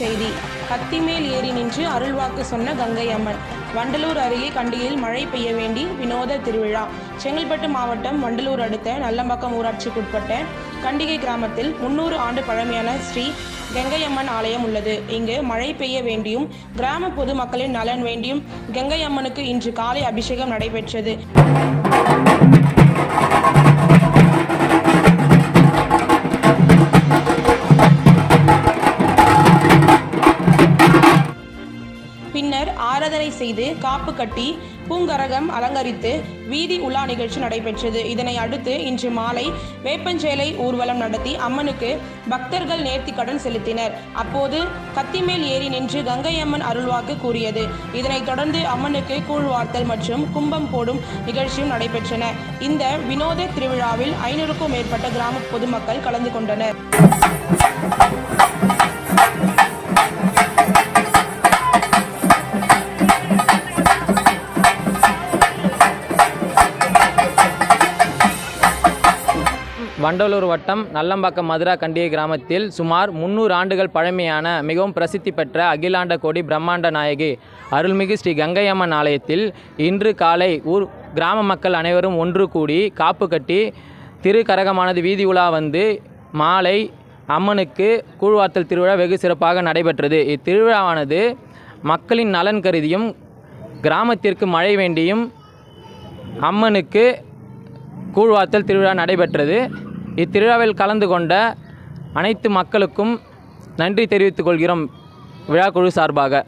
செய்தி. கத்திமேல் ஏறி நின்று அருள்வாக்கு சொன்ன கங்கை அம்மன் வண்டலூர் அருகே கண்டியில் மழை பெய்ய வேண்டி வினோத திருவிழா. செங்கல்பட்டு மாவட்டம் வண்டலூர் அடுத்த நல்லம்பாக்கம் ஊராட்சிக்குட்பட்ட கண்டிகை கிராமத்தில் முன்னூறு ஆண்டு பழமையான ஸ்ரீ கங்கையம்மன் ஆலயம் உள்ளது. இங்கு மழை பெய்ய வேண்டியும் கிராம பொதுமக்களின் நலன் வேண்டியும் கங்கை அம்மனுக்கு இன்று காலை அபிஷேகம் நடைபெற்றது. பின்னர் ஆராதனை செய்து காப்பு கட்டி பூங்கரகம் அலங்கரித்து வீதி உலா நிகழ்ச்சி நடைபெற்றது. இதனை அடுத்து இன்று மாலை வேப்பஞ்சேலை ஊர்வலம் நடத்தி அம்மனுக்கு பக்தர்கள் நேர்த்திக்கடன் செலுத்தினர். அப்போது கத்திமேல் ஏறி நின்று கங்கையம்மன் அருள்வாக்கு கூறியது. இதனைத் தொடர்ந்து அம்மனுக்கு கூழ்வார்த்தல் மற்றும் கும்பம் போடும் நிகழ்ச்சியும் நடைபெற்றன. இந்த வினோத திருவிழாவில் ஐநூறுக்கும் மேற்பட்ட கிராம பொதுமக்கள் கலந்து கொண்டனர். வண்டலூர் வட்டம் நல்லம்பாக்கம் மதுரா கண்டிகை கிராமத்தில் சுமார் முன்னூறு ஆண்டுகள் பழமையான மிகவும் பிரசித்தி பெற்ற அகிலாண்ட கோடி பிரம்மாண்ட நாயகி அருள்மிகு ஸ்ரீ கங்கையம்மன் ஆலயத்தில் இன்று காலை ஊர் கிராம மக்கள் அனைவரும் ஒன்று கூடி காப்பு கட்டி திருக்கரகமானது வீதி உலா வந்து மாலை அம்மனுக்கு கூழ்வார்த்தல் திருவிழா வெகு சிறப்பாக நடைபெற்றது. இத்திருவிழாவானது மக்களின் நலன் கருதியும் கிராமத்திற்கு மழை வேண்டியும் அம்மனுக்கு கூழ்வார்த்தல் திருவிழா நடைபெற்றது. இத்திருவிழாவில் கலந்து கொண்ட அனைத்து மக்களுக்கும் நன்றி தெரிவித்துக் கொள்கிறோம். விழாக்குழு சார்பாக.